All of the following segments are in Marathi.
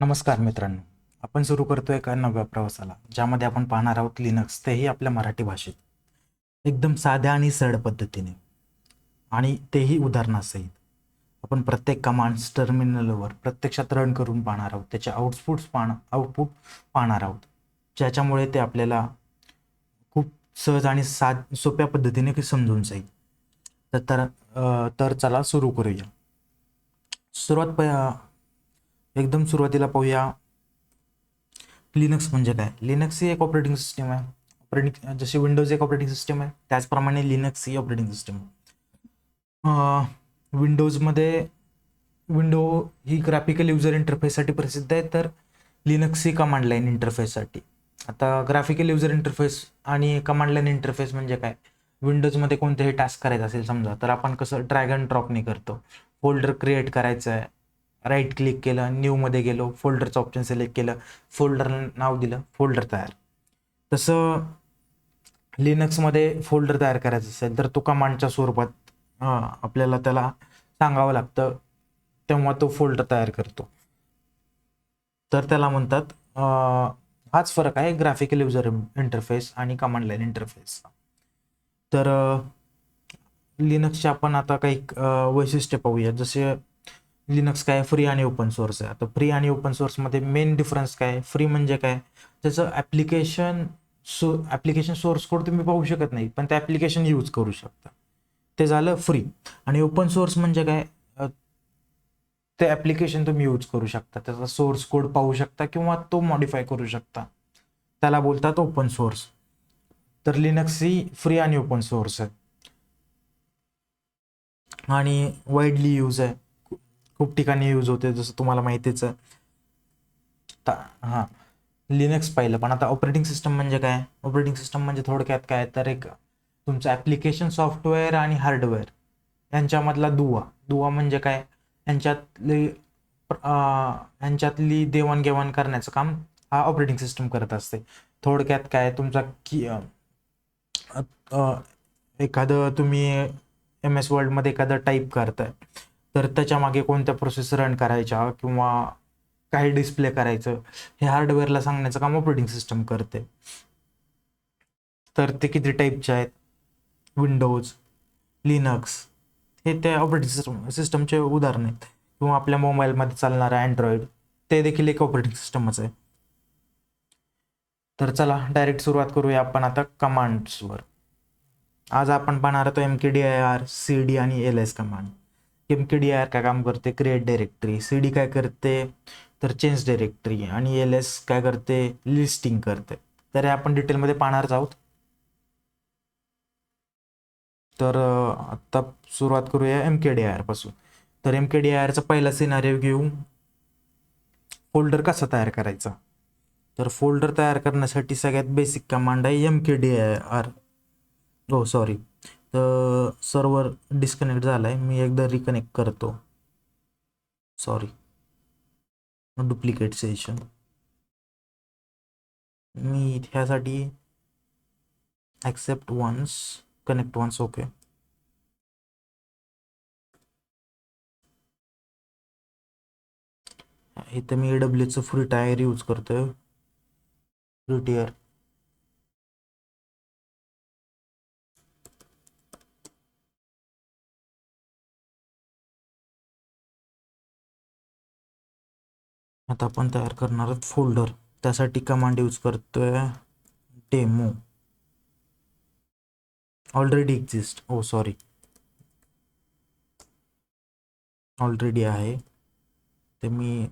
नमस्कार मित्रांनो. आपण सुरू करतोय एका नव्या प्रवासाला ज्यामध्ये आपण पाहणार आहोत लिनक्स तेही आपल्या मराठी भाषेत. एकदम साध्या आणि सरळ पद्धतीने. आणि तेही उदाहरणासहित. आपण प्रत्येक कमांड्स टर्मिनलवर प्रत्यक्षात रन करून पाहणार आहोत. त्याचे आउटपुट्स पाहण आउटपुट पाहणार आहोत. ज्याच्यामुळे ते आपल्याला खूप सहज आणि सा सोप्या पद्धतीने समजून जाईल. तर तर तर चला सुरू करूया. सुरुवात प एकदम सुरुवातीला पाहूया. लिनक्स म्हणजे काय? लिनक्स ही एक ऑपरेटिंग सिस्टम आहे. ऑपरेटिंग जशी विंडोज एक ऑपरेटिंग सिस्टम आहे त्याचप्रमाणे लिनक्स ही ऑपरेटिंग सिस्टम आहे. विंडोजमध्ये विंडो ही ग्राफिकल युजर इंटरफेससाठी प्रसिद्ध आहे तर लिनक्स ही कमांड लाईन इंटरफेससाठी आता ग्राफिकल युजर इंटरफेस आणि कमांड लाईन इंटरफेस म्हणजे काय? विंडोजमध्ये कोणतेही टास्क करायचं असेल समजा तर आपण कसं ड्रॅगन ड्रॉपने करतो. फोल्डर क्रिएट करायचं आहे राईट क्लिक केलं न्यूमध्ये गेलो फोल्डरचं ऑप्शन सिलेक्ट केलं फोल्डर नाव दिलं फोल्डर तयार. तसं लिनक्समध्ये फोल्डर तयार करायचं असेल तर तो कमांडच्या स्वरूपात आपल्याला त्याला सांगावं लागतं तेव्हा तो फोल्डर तयार करतो. तर त्याला म्हणतात हाच फरक आहे ग्राफिकल युजर इंटरफेस आणि कमांड लाईन इंटरफेस तर लिनक्सचे आपण आता काही वैशिष्ट्य पाहूया. जसे लिनक्स काय फ्री आणि ओपन सोर्स आहे. आता फ्री आणि ओपन सोर्समध्ये मेन डिफरन्स काय फ्री म्हणजे काय? त्याचं application so application source code तुम्ही पाहू शकत नाही पण ते ॲप्लिकेशन यूज करू शकता. ते झालं फ्री आणि ओपन सोर्स म्हणजे काय? ते ॲप्लिकेशन तुम्ही यूज करू शकता. त्याचा सोर्स कोड पाहू शकता किंवा तो मॉडिफाय करू शकता. त्याला बोलतात ओपन सोर्स तर लिनक्स ही फ्री आणि ओपन सोर्स आहे. आणि वाईडली यूज आहे. खूप ठिकाणी यूज होते जसं तुम्हाला माहितीच हां. लिनक्स पाहिलं पण आता ऑपरेटिंग सिस्टम म्हणजे काय? ऑपरेटिंग सिस्टम म्हणजे थोडक्यात काय? तर एक तुमचं ॲप्लिकेशन सॉफ्टवेअर आणि हार्डवेअर यांच्यामधला दुवा. दुवा म्हणजे काय? यांच्यातली यांच्यातली देवाणघेवाण करण्याचं काम हा ऑपरेटिंग सिस्टम करत असते. थोडक्यात काय? तुमचा की एखादं तुम्ही एम एस वर्ल्डमध्ये एखादं टाईप करताय. तर त्याच्यामागे कोणत्या प्रोसेस रन करायच्या किंवा काही डिस्प्ले करायचं हे हार्डवेअरला सांगण्याचं काम ऑपरेटिंग सिस्टम करते. तर ते किती टाईपचे आहेत? विंडोज लिनक्स हे त्या ऑपरेटिंग सिस्टम सिस्टमचे उदाहरण आहेत. किंवा आपल्या मोबाईलमध्ये चालणारा अँड्रॉइड ते देखील एक ऑपरेटिंग सिस्टमच आहे. तर चला डायरेक्ट सुरुवात करूया आपण आता कमांड्सवर आज आपण पाहणार आहोत M K D I R C D आणि L S command M K D R काय काम करते? क्रिएट डायरेक्टरी सी डी काय करते? तर चेंज डायरेक्टरी आणि एल एस काय करते? लिस्टिंग करते. तर हे आपण डिटेलमध्ये पाहणारच आहोत. तर आता आत्ता सुरुवात करूया एम के डी आरपासून तर एम के डी आरचा पहिला सिनारिओ घेऊ. फोल्डर कसा तयार करायचा? तर फोल्डर तयार करण्यासाठी सगळ्यात बेसिक कमांड आहे एम के डी आर हो सॉरी तर सर्वर डिस्कनेक्ट झाला आहे मी एकदा रिकनेक्ट करतो. सॉरी डुप्लिकेट सेशन मी ह्यासाठी accept once connect once okay इथं मी ए डब्ल्यूचं फ्री टायर यूज करतोय. फ्री टियर आता आपण तयार करणार आहोत फोल्डर त्यासाठी कमांड यूज करतोय demo already exist oh sorry already आहे. ते मी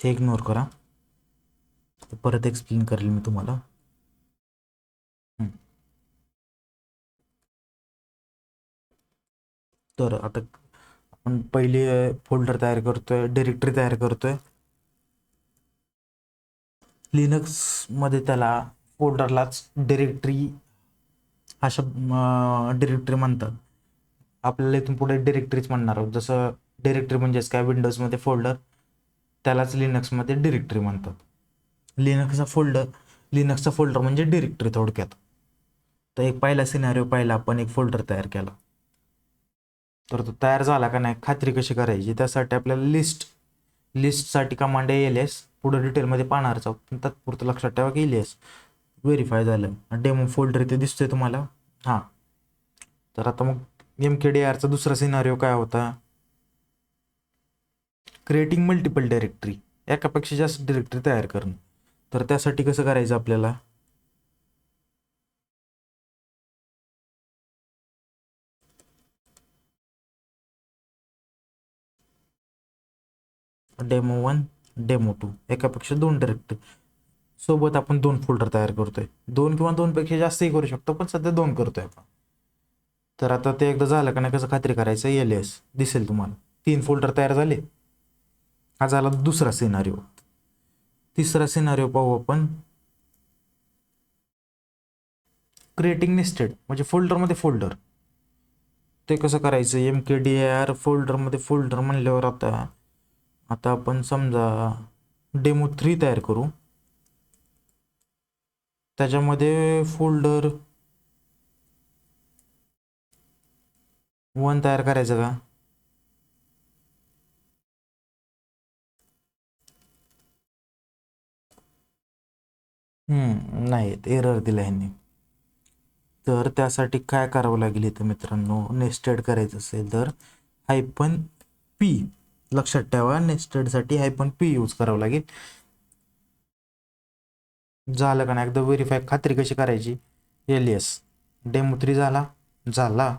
ते इग्नोर करा. परत एक्सप्लेन करेल मी तुम्हाला. तर आता आपण पहिले फोल्डर तयार करतोय डिरेक्टरी तयार करतोय. लिनक्समध्ये त्याला फोल्डरलाच डिरेक्टरी हा शब्द डिरेक्टरी म्हणतात. आपल्याला इथून पुढे डिरेक्टरीच म्हणणार आहोत. जसं डिरेक्टरी म्हणजेच काय? विंडोजमध्ये फोल्डर त्यालाच लिनक्समध्ये डिरेक्टरी म्हणतात. लिनक्सचा फोल्डर लिनक्सचा फोल्डर म्हणजे डिरेक्टरी थोडक्यात. तर एक पहिला सिनारिओ पाहिला आपण एक फोल्डर तयार केला. तर तो तयार झाला का नाही खात्री कशी करायची? त्यासाठी आपल्याला लिस्ट लिस्टसाठी कमांड एल एस पुढे डिटेलमध्ये पाहणारच आहोत. पण तात्पुरतं लक्षात ठेवा की एल एस व्हेरीफाय झालं डेमो फोल्डर इथे दिसतोय तुम्हाला. हां. तर आता मग एम के डी आरचा दुसरा सिनारिओ काय होता? क्रिएटिंग मल्टिपल डायरेक्टरी एकापेक्षा जास्त डिरेक्टरी तयार करणं. तर त्यासाठी कसं करायचं आपल्याला? Demo one demo two. एकापेक्षा दोन डिरेक्टरी सोबत आपण दोन फोल्डर तयार करतोय. दोन किंवा दोनपेक्षा जास्तही करू शकतो पण सध्या दोन करतोय आपण. तर आता ते एकदा झालं का नाही कसं खात्री करायचं? एल एस दिसेल तुम्हाला. तीन फोल्डर तयार झाले. हा झाला दुसरा सिनारिओ तिसरा सिनारिओ पाहू आपण. क्रिएटिंग नेस्टेड म्हणजे फोल्डरमध्ये फोल्डर ते कसं करायचं? एम के डी आर फोल्डरमध्ये फोल्डर म्हणल्यावर आता आता आपण समजा डेमो थ्री तयार करू. त्याच्यामध्ये फोल्डर वन तयार करायचं का? नाही एरर दिला ह्यांनी. तर त्यासाठी काय करावं लागेल इथं मित्रांनो? नेस्टेड करायचं असेल तर हायपन पी लक्षात ठेवा नेस्टेडसाठी हायपन पी यूज करावं लागेल. झालं का नाही? एकदा व्हेरीफाय खात्री कशी करायची? एल एस डेमो थ्री झाला. झाला.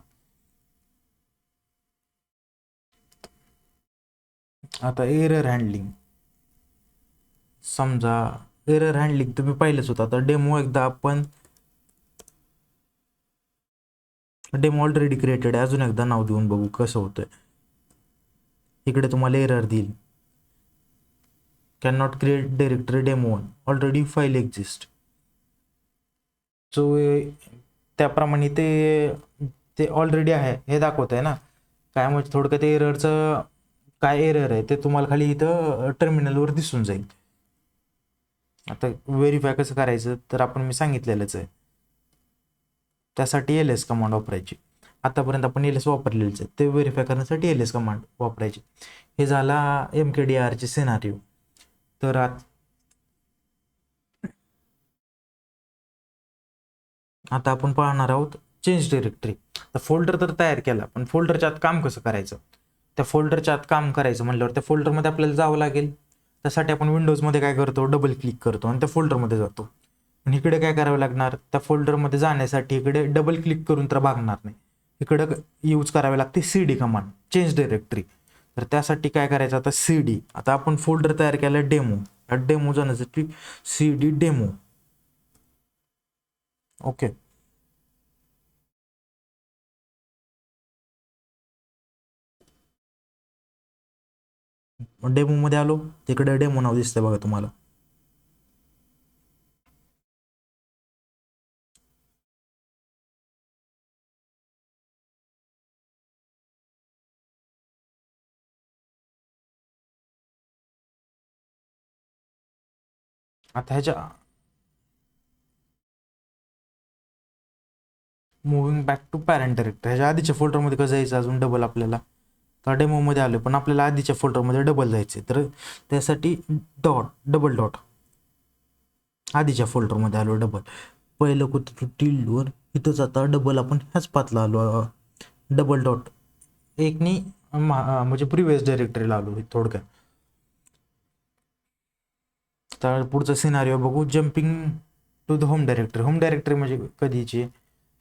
आता एरर हँडलिंग समजा एरर हँडलिंग तुम्ही पाहिलंच होता. आता डेमो एकदा आपण डेमो ऑलरेडी क्रिएटेड आहे. अजून एकदा नाव देऊन बघू कसं होतंय. इकडे तुम्हाला एरर देईल. Can not create directory demo one already file exist so त्याप्रमाणे ते ते ऑलरेडी आहे. हे दाखवत आहे ना. काय म्हणजे थोडक्यात एररचं काय एरर आहे ते तुम्हाला खाली इथं टर्मिनलवर दिसून जाईल. आता व्हेरीफाय कसं करायचं? तर आपण मी सांगितलेलंच आहे. त्यासाठी एल एस कमांड वापरायची. आतापर्यंत आपण एल एस वापरलेलंच आहे. ते व्हेरीफाय करण्यासाठी एल एस कमांड वापरायची. हे झाला एम के डी आरचे सिनारिओ तर आत आता आपण पाहणार आहोत चेंज डिरेक्टरी तर फोल्डर तर तयार केला पण फोल्डरच्या आत काम कसं करायचं? त्या फोल्डरच्या आत काम करायचं म्हणल्यावर त्या फोल्डरमध्ये आपल्याला जावं लागेल. त्यासाठी आपण विंडोजमध्ये काय करतो? डबल क्लिक करतो आणि त्या फोल्डरमध्ये जातो. आणि इकडे काय करावं लागणार? त्या फोल्डरमध्ये जाण्यासाठी इकडे डबल क्लिक करून तर भागणार नाही. इकडं यूज करावे लागते C D command change directory तर त्यासाठी काय करायचं आता? सी डी आता आपण फोल्डर तयार केला डेमो या डेमो जाण्यासाठी सी डी डेमो ओके डेमोमध्ये आलो तिकडे डेमो नाव दिसतंय बघा तुम्हाला. आता ह्याच्या moving back to parent director ह्याच्या आधीच्या फोल्डरमध्ये कसं जायचं अजून डबल आपल्याला? तर डेमोमध्ये आलो पण आपल्याला आधीच्या फोल्डरमध्ये डबल जायचे तर त्यासाठी डॉट डबल डॉट आधीच्या फोल्डरमध्ये आलो डबल पहिलं कुठं टिल्डवर इथंच आता डबल आपण ह्याच पातला आलो डबल डॉट एकनी म्हणजे प्रिव्हियस डायरेक्टरीला आलो थोडक्यात. तर पुढचं सिनारिओ बघू. Jumping to the home directory home directory म्हणजे कधीची?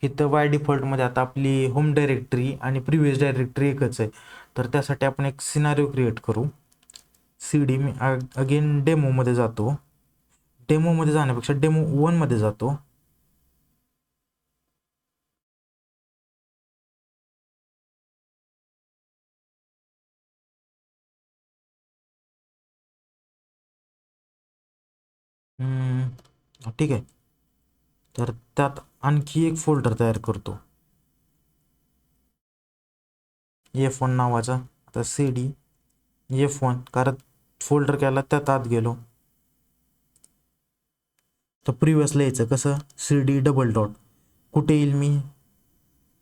इथं वाय डिफॉल्टमध्ये आता आपली होम डायरेक्टरी आणि प्रिव्हियस डायरेक्टरी एकच आहे. तर त्यासाठी आपण एक सिनारिओ क्रिएट करू. सी डी मी अगेन डेमोमध्ये जातो. डेमोमध्ये जाण्यापेक्षा डेमो वनमध्ये जातो. हम्म, ठीक आहे. तर त्यात आणखी एक फोल्डर तयार करतो. एफ वन नावाचा आता सी डी एफ वन कारण फोल्डर केला त्यात आत गेलो. तर प्रिव्हियसला यायचं कसं? सी डी डबल डॉट कुठे येईल मी?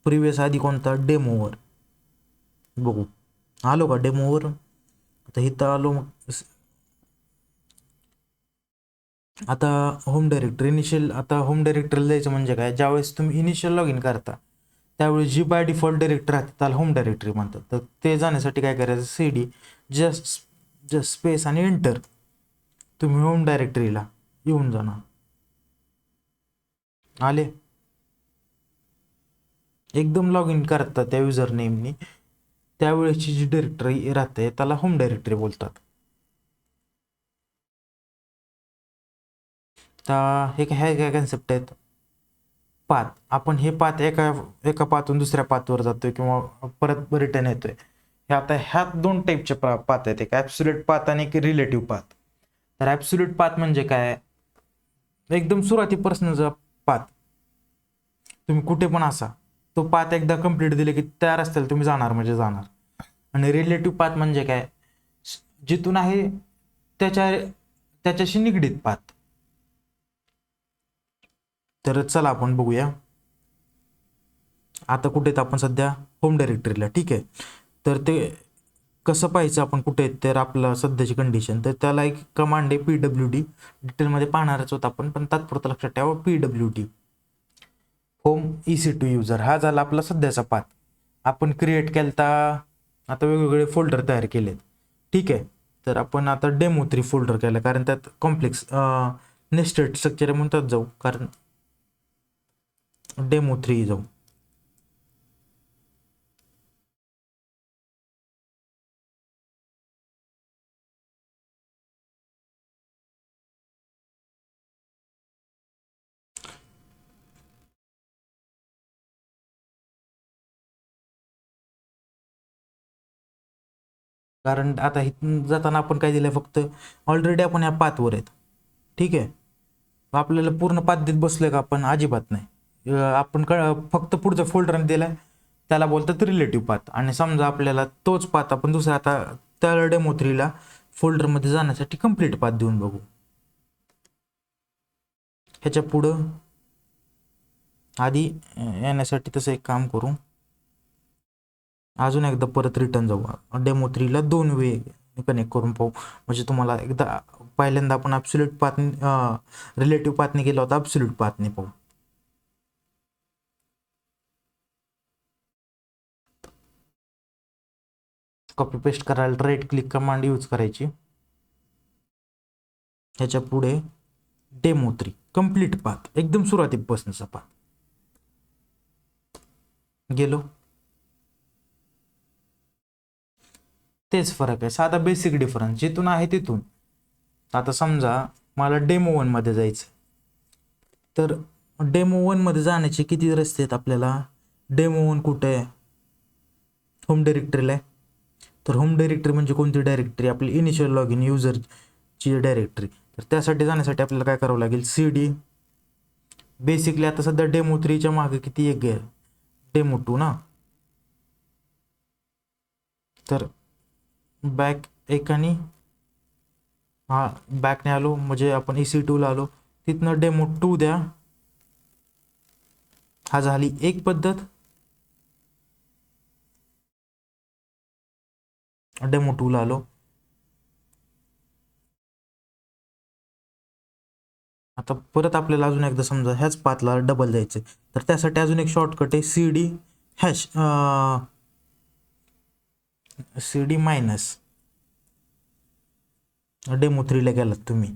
प्रिव्हियस आधी कोणता? डेमोवर बघू. आलो का डेमोवर आता इथं आलो मग. आता होम डायरेक्टरी इनिशियल आता होम डायरेक्टरीला जायचं म्हणजे काय? ज्यावेळेस तुम्ही इनिशियल लॉग इन करता त्यावेळी जी बाय डिफॉल्ट डायरेक्टरी राहते त्याला होम डायरेक्टरी म्हणतात. तर ते जाण्यासाठी काय करायचं? C D just just space आणि एंटर तुम्ही होम डायरेक्टरीला येऊन जाणार. आले? एकदम लॉग इन करता त्या युजर नेमनी त्यावेळेची जी डायरेक्टरी राहते त्याला होम डायरेक्टरी बोलतात. तर हे काय ह्या काय कन्सेप्ट आहेत? पाथ आपण हे पाथ एका एका पाथून दुसऱ्या पाथवर जातोय किंवा परत रिटर्न येतोय. हे आता ह्यात दोन टाईपचे पाथ आहेत. एक ॲब्सुलेट पाथ आणि एक रिलेटिव्ह पाथ तर ॲब्सुलेट पाथ म्हणजे काय? एकदम सुरुवाती पर्सनचा पाथ तुम्ही कुठे पण असा तो पाथ एकदा कंप्लीट दिले की त्या रस्त्याला तुम्ही जाणार म्हणजे जाणार. आणि रिलेटिव्ह पाथ म्हणजे काय? जिथून आहे त्याच्या त्याच्याशी निगडीत पाथ तर चला आपण बघूया. आता कुठे आहेत आपण सध्या? होम डायरेक्टरीला ठीक आहे. तर ते कसं पाहायचं आपण कुठे आहेत? तर आपलं सध्याची कंडिशन तर त्याला एक कमांड आहे पी डब्ल्यू डी डिटेलमध्ये पाहणारच होत आपण पण तात्पुरतं लक्षात ठेवा P W D home E C two user हा झाला आपला सध्याचा पाथ आपण क्रिएट केलता आता वेगवेगळे फोल्डर तयार केलेत. ठीक आहे. तर आपण आता डेमो थ्री फोल्डर केलं कारण त्यात कॉम्प्लेक्स नेस्टेड स्ट्रक्चर म्हणतात म्हणून जाऊ. कारण डेमो थ्री जाऊ. कारण आता इथून जाताना आपण काय दिलंय फक्त ऑलरेडी आपण या पाथवर आहेत. ठीक आहे? आपल्याला पूर्ण पाथ देत बसलोय का आपण? अजिबात नाही. आपण क फक्त पुढचा फोल्डर दिला त्याला बोलतात रिलेटिव्ह पाथ. आणि समजा आपल्याला तोच पाथ आपण दुसरा आता त्या डेमो थ्रीला फोल्डरमध्ये जाण्यासाठी कंप्लीट पाथ देऊन बघू. ह्याच्या पुढं आधी येण्यासाठी तसं एक काम करू. अजून एकदा परत रिटर्न जाऊ. डेमो थ्रीला दोन वे कनेक्ट करून पाहू. म्हणजे तुम्हाला एकदा पहिल्यांदा आपण ॲब्सुल्यूट पाथनी रिलेटिव्ह पाथने केला होता ॲब्सुल्यूट पाथने पाहू. कॉपी पेस्ट करायला राईट क्लिक कमांड यूज करायची. ह्याच्या पुढे डेमो थ्री कंप्लीट पाथ एकदम सुरुवातीपासूनचा पाथ गेलो. तेच फरक आहे. साधा बेसिक डिफरन्स जिथून आहे तिथून. आता समजा मला डेमो वनमध्ये जायचं. तर डेमो वनमध्ये जाण्याचे किती रस्ते आहेत आपल्याला? डेमो वन कुठे? आहे होम डिरेक्टरीला आहे. तर होम डायरेक्टरी म्हणजे कोणती डायरेक्टरी आपली इनिशियल लॉग इन युजरची डायरेक्टरी तर त्यासाठी जाण्यासाठी आपल्याला काय करावं लागेल? सी डी बेसिकली आता सध्या डेमो थ्रीच्या मागे किती एक आहे? डेमो टू ना? तर बॅक एक आणि हा बॅकने आलो. म्हणजे आपण ए सी टूला आलो. तिथनं डेमो टू द्या. हा झाली एक पद्धत. डेमो टूला आलो आता परत आपल्याला अजून एकदा समजा ह्याच पातला डबल जायचं तर त्यासाठी अजून एक शॉर्टकट आहे C D hash C D minus demo थ्रीला गेलात तुम्ही.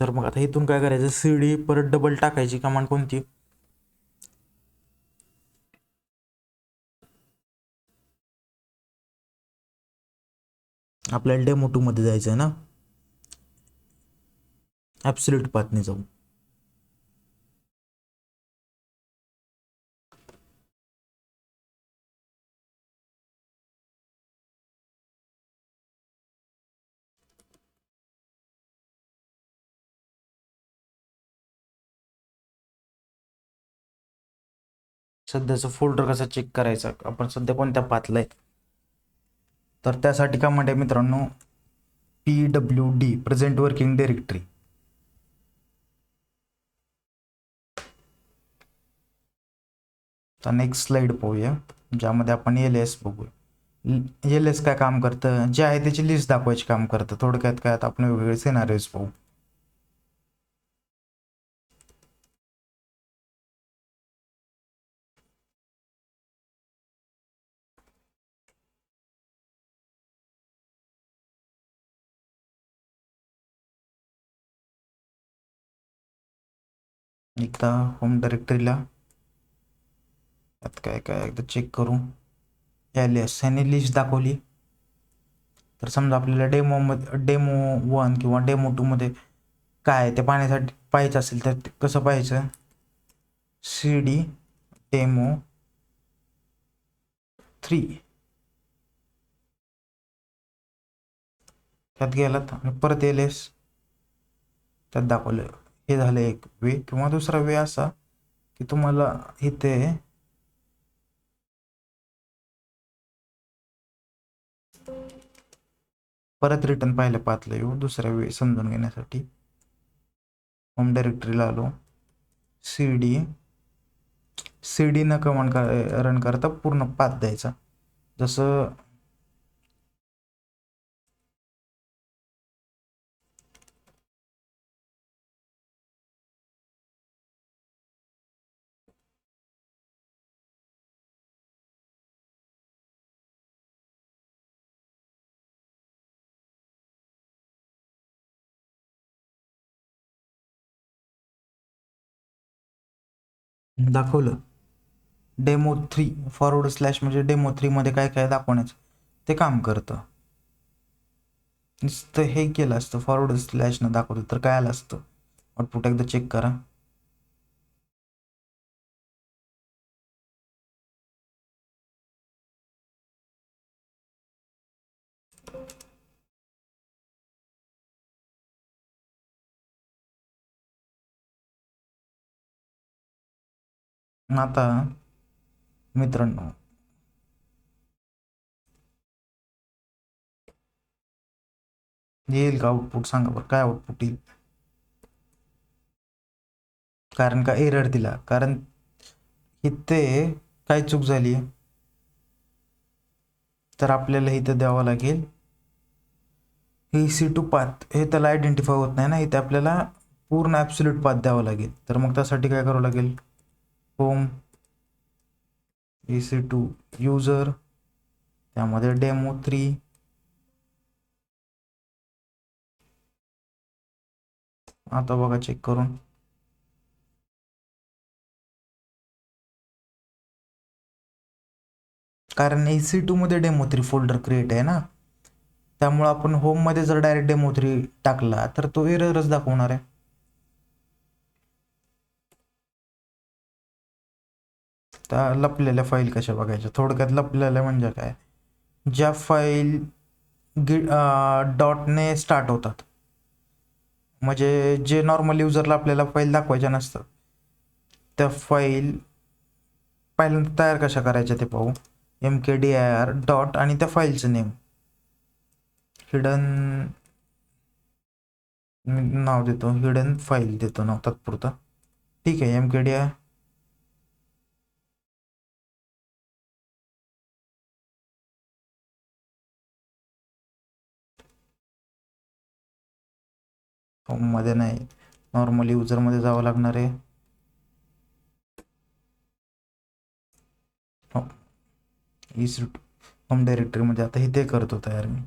तर मग आता इथून काय करायचं? सी डी परत डबल टाकायची कमांड कोणती? आपल्याला डेमो टूमध्ये जायचं आहे ना? ॲब्सल्यूट पाथने जाऊ सध्याचं फोल्डर कसा चेक करायचा? आपण सध्या कोणत्या पाथला आहे तर त्यासाठी का म्हणते मित्रांनो? P W D present working directory तर नेक्स्ट स्लाइड पाहूया ज्यामध्ये आपण एल एस बघूया. एल एस काय काम करतं? जे आहे त्याची लिस्ट दाखवायची काम करतं. थोडक्यात काय आता आपण वेगवेगळे सिनारीज पाहू. एकदा होम डायरेक्टरीला त्यात काय काय एकदा चेक करू एल एस ह्याने लिस्ट दाखवली. तर समजा आपल्याला डेमोमध्ये डेमो वन किंवा डेमो टूमध्ये काय ते पाहण्यासाठी पाहायचं असेल तर ते कसं पाहायचं? सी डी डेमो थ्री त्यात गेलात आणि परत एल एस त्यात दाखवलं. हे झालं एक वे किंवा दुसरा वे असा की तुम्हाला इथे परत रिटर्न पाहिलं पाहतलं येऊ दुसऱ्या वे समजून घेण्यासाठी. होम डायरेक्टरीला आलो. सी डी सी डी न कमांड कर रन करता पूर्ण पाथ द्यायचा. जसं दाखवलं. डेमो थ्री फॉरवर्ड स्लॅश म्हणजे डेमो थ्रीमध्ये काय काय दाखवण्याचं ते काम करतं. नुसतं हे केलं असतं फॉरवर्ड स्लॅशनं दाखवलं तर काय आलं असतं? आउटपुट एकदा चेक करा. आता मित्रांनो. येईल का आउटपुट सांगा बरं काय आउटपुट येईल? कारण का एरर दिला? कारण इथे काय चूक झाली? तर आपल्याला इथं द्यावं लागेल. ही सी टू पाथ हे त्याला आयडेंटिफाय होत नाही ना इथे आपल्याला पूर्ण ॲप्सुल्यूट पाथ द्यावं लागेल. तर मग त्यासाठी काय करावं लागेल? Home A C two user त्यामध्ये डेमो थ्री आता बघा चेक करून. कारण ए सी टूमध्ये डेमो थ्री फोल्डर क्रिएट आहे ना? त्यामुळं आपण होममध्ये जर डायरेक्ट डेमो थ्री टाकला तर तो एररच दाखवणार आहे. त्या लपलेल्या फाईल कशा बघायच्या? थोडक्यात लपलेल्या म्हणजे काय? ज्या फाईल गि डॉटने स्टार्ट होतात. म्हणजे जे नॉर्मल युजरला आपल्याला फाईल दाखवायच्या नसतात. त्या फाईल पहिल्यांदा तयार कशा करायच्या ते पाहू. M K D I R dot आणि त्या फाईलचं नेम हिडन नाव देतो. हिडन फाईल देतो नाव तात्पुरतं. ठीक आहे एम के डी आय फॉर्ममध्ये नाही. नॉर्मली युजरमध्ये जावं लागणार आहे. हो होम डायरेक्टरीमध्ये आता इथे करतो तयार मी.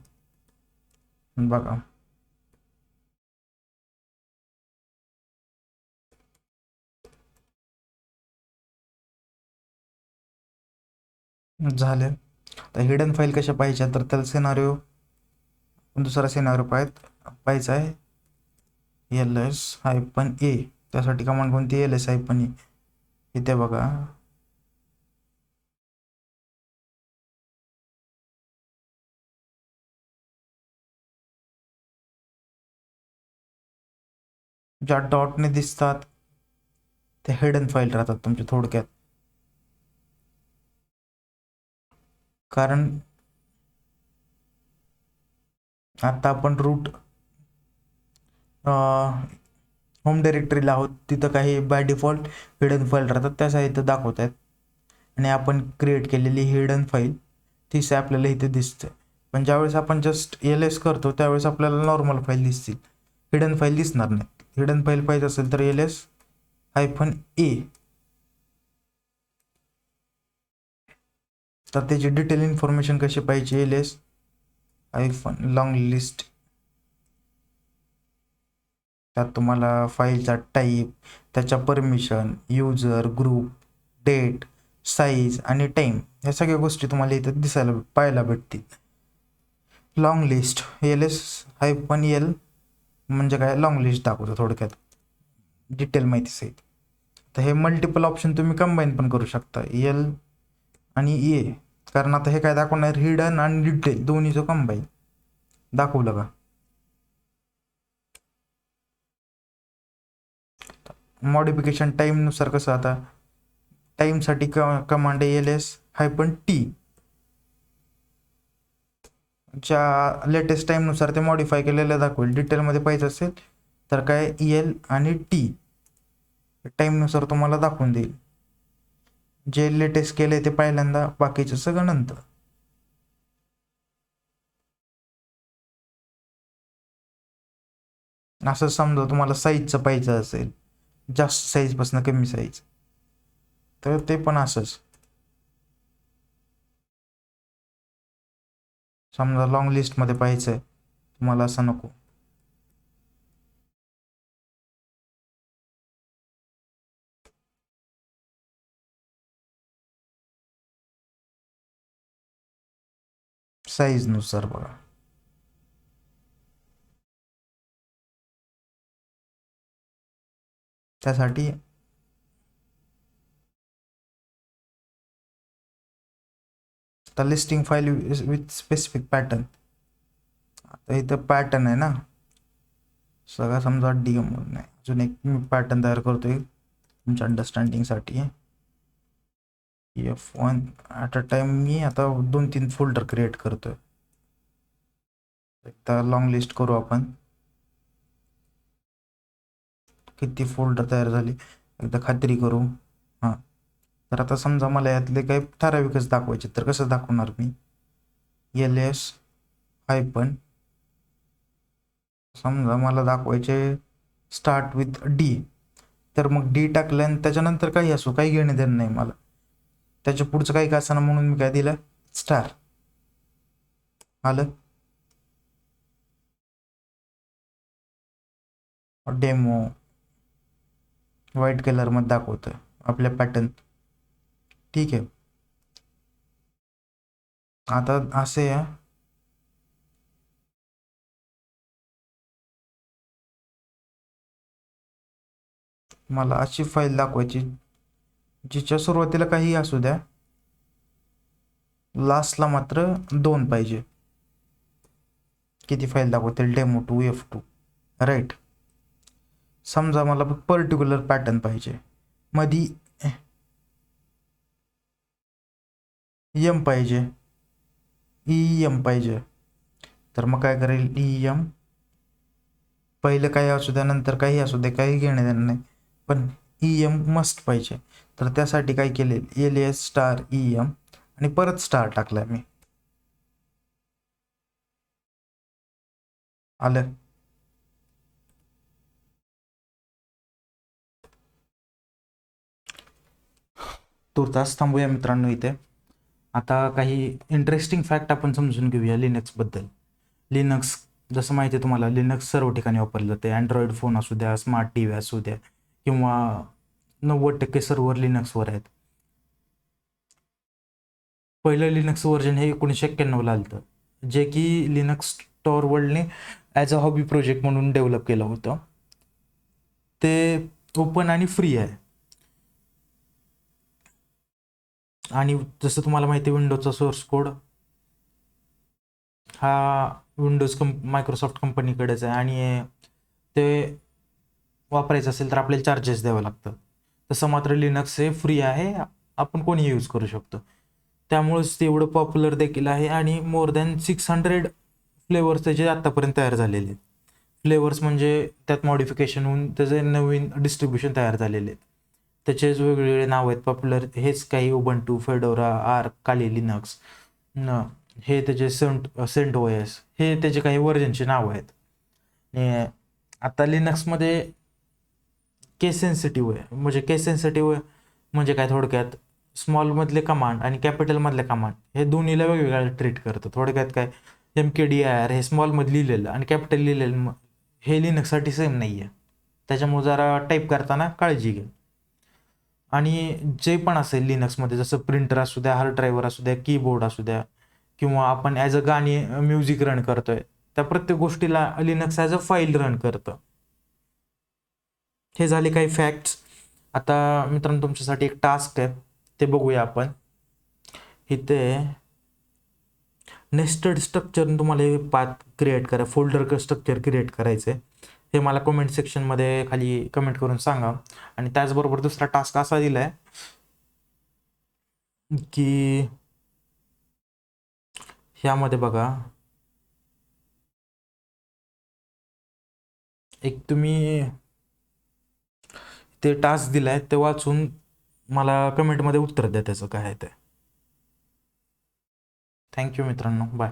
बघा. झाले. आता हिडन फाईल कशा पाहिजे तर त्याला सिनारिओ दुसरा सिनारिओ पाहिजे पाहायचा आहे. L S hyphen A. त्यासाठी कमांड कोणती एल एस हायपन ए. इथे बघा. ज्या डॉटने दिसतात ते हिडन फाईल राहतात तुमच्या थोडक्यात. कारण आता आपण रूट होम डिरेक्टरीला आहोत. तिथं काही बाय डिफॉल्ट हिडन फाईल राहतात. त्या इथं दाखवत आहेत आणि आपण क्रिएट केलेली हिडन फाईल तीच आपल्याला इथे दिसते. पण ज्यावेळेस आपण जस्ट एल एस करतो त्यावेळेस आपल्याला नॉर्मल फाईल दिसतील. हिडन फाईल दिसणार नाही हिडन फाईल पाहिजे असेल तर एल एस हायफन ए तर त्याची डिटेल इन्फॉर्मेशन कशी पाहिजे? L S hyphen long list त्यात तुम्हाला फाईलचा टाईप त्याच्या permission user group date size आणि टाईम या सगळ्या गोष्टी तुम्हाला इथं दिसायला पाहायला भेटतील. Long list L S hyphen L म्हणजे काय? लॉंग लिस्ट दाखवतो थोडक्यात. डिटेल माहिती सहित. तर हे मल्टिपल ऑप्शन तुम्ही कंबाईन पण करू शकता. एल आणि ए कारण आता हे काय दाखवणार? हिडन आणि डिटेल दोन्हीचं कंबाईन दाखवलं का? मॉडिफिकेशन टाईमनुसार कसं आता? टाईमसाठी क command L S hyphen T च्या लेटेस्ट टाईमनुसार ते मॉडिफाय केलेलं दाखवेल. डिटेलमध्ये पाहिजे असेल तर काय? एल आणि टी टाईमनुसार तुम्हाला दाखवून देईल. जे लेटेस्ट केले ते पहिल्यांदा बाकीचं सगळं नंतर. असं समजा तुम्हाला साईजचं पाहिजे असेल. जास्त साईजपासून कमी साईज तर ते पण असंच. समजा लॉंग लिस्टमध्ये पाहिजे आहे तुम्हाला असं नको. साईजनुसार बघा. त्यासाठी आता listing file with specific pattern आता इथं पॅटर्न आहे ना. सगळा समजा डी एम नाही अजून एक मी पॅटर्न तयार करतोय. तुमच्या अंडरस्टँडिंगसाठी F one at a time मी आता दोन तीन फोल्डर क्रिएट करतोय एकदा लॉंग लिस्ट करू आपण. किती फोल्डर तयार झाले? एकदा खात्री करू. हां. तर आता समजा मला यातले काही ठराविकच दाखवायचे तर कसं दाखवणार मी? एल एस हायपन समजा मला दाखवायचे स्टार्ट विथ डी तर मग डी टाकलं आणि त्याच्यानंतर काही असो काही घेणे देणं नाही मला. त्याच्या पुढचं काही का असं म्हणून मी काय दिलं? स्टार आलं? डेमो व्हाईट कलरमध्ये दाखवतं आपल्या पॅटर्न ठीक आहे. आता असे आहे. मला अशी फाईल दाखवायची जिच्या सुरुवातीला काही असू द्या लास्टला मात्र दोन पाहिजे. किती फाईल दाखवतील? Demo two F two right समजा मला पर्टिक्युलर पॅटर्न पाहिजे. मधी एम पाहिजे. ई एम पाहिजे. तर मग काय करेल? ई एम पहिलं काही असू द्या नंतर काही असू दे काही घेणे देणं नाही. पण ई एम मस्ट पाहिजे. तर त्यासाठी काय केले L S star E M आणि परत स्टार टाकलाय मी. आलं? तुर्तास थांबूया मित्रांनो इथे. आता काही इंटरेस्टिंग फॅक्ट आपण समजून घेऊया लिनक्सबद्दल लिनक्स जसं माहिती आहे तुम्हाला लिनक्स सर्व ठिकाणी वापरलं जाते अँड्रॉइड फोन असू द्या स्मार्ट टी व्ही असू द्या किंवा नव्वद टक्के सर्व्हर लिनक्सवर आहेत. पहिलं लिनक्स व्हर्जन हे एकोणीसशे एक्क्याण्णवला आलं जे की लिनक्स स्टॉर वर्ल्डने ॲज अ हॉबी प्रोजेक्ट म्हणून डेव्हलप केलं होतं. ते ओपन आणि फ्री आहे. आणि जसं तुम्हाला माहिती आहे विंडोजचा सोर्स कोड हा विंडोज कंप मायक्रोसॉफ्ट कंपनीकडेच आहे आणि ते वापरायचं असेल तर आपल्याला चार्जेस द्यावं लागतं तसं मात्र लिनक्स हे फ्री आहे आपण कोणी यूज करू शकतो. त्यामुळेच ते एवढं पॉप्युलर देखील आहे आणि more than six hundred flavours त्याचे आत्तापर्यंत तयार झालेले आहेत. फ्लेवर्स म्हणजे त्यात मॉडिफिकेशन होऊन त्याचे नवीन डिस्ट्रीब्युशन तयार झालेले आहेत. त्याचेच वेगवेगळे नाव आहेत. पॉप्युलर हेच काही Ubuntu Fedora or Kali Linux न हे त्याचे सेंट सेंट ओ एस हे त्याचे काही वर्जनचे नाव आहेत. आता लिनक्समध्ये केस सेन्सिटिव्ह आहे. म्हणजे केस सेन्सिटिव्ह म्हणजे काय थोडक्यात? स्मॉलमधले कमांड आणि कॅपिटलमधले कमांड हे दोन्हीला वेगवेगळ्या ट्रीट करतं थोडक्यात काय? M K D I R हे स्मॉलमध्ये लिहिलेलं आणि कॅपिटल लिहिलेलं हे लिनक्ससाठी सेम नाही आहे त्याच्यामुळे जरा टाईप करताना काळजी घ्या. आणि जे पण असेल लिनक्समध्ये जसं प्रिंटर असू द्या हार्ड ड्रायव्हर असू द्या कीबोर्ड असू द्या किंवा आपण ॲज अ गाणी म्युझिक रन करतोय त्या प्रत्येक गोष्टीला Linux as a file run करतं. हे झाले काही फॅक्ट्स आता मित्रांनो तुमच्यासाठी एक टास्क आहे ते बघूया आपण. इथे नेस्टेड स्ट्रक्चर तुम्हाला हे पाथ क्रिएट करा फोल्डर स्ट्रक्चर क्रिएट करायचं आहे हे मला कमेंट सेक्शनमध्ये खाली कमेंट करून सांगा. आणि त्याचबरोबर दुसरा टास्क असा दिला आहे की ह्यामध्ये बघा एक तुम्ही ते टास्क दिलाय ते वाचून मला कमेंटमध्ये उत्तर द्या त्याचं काय आहे ते. थँक्यू मित्रांनो. बाय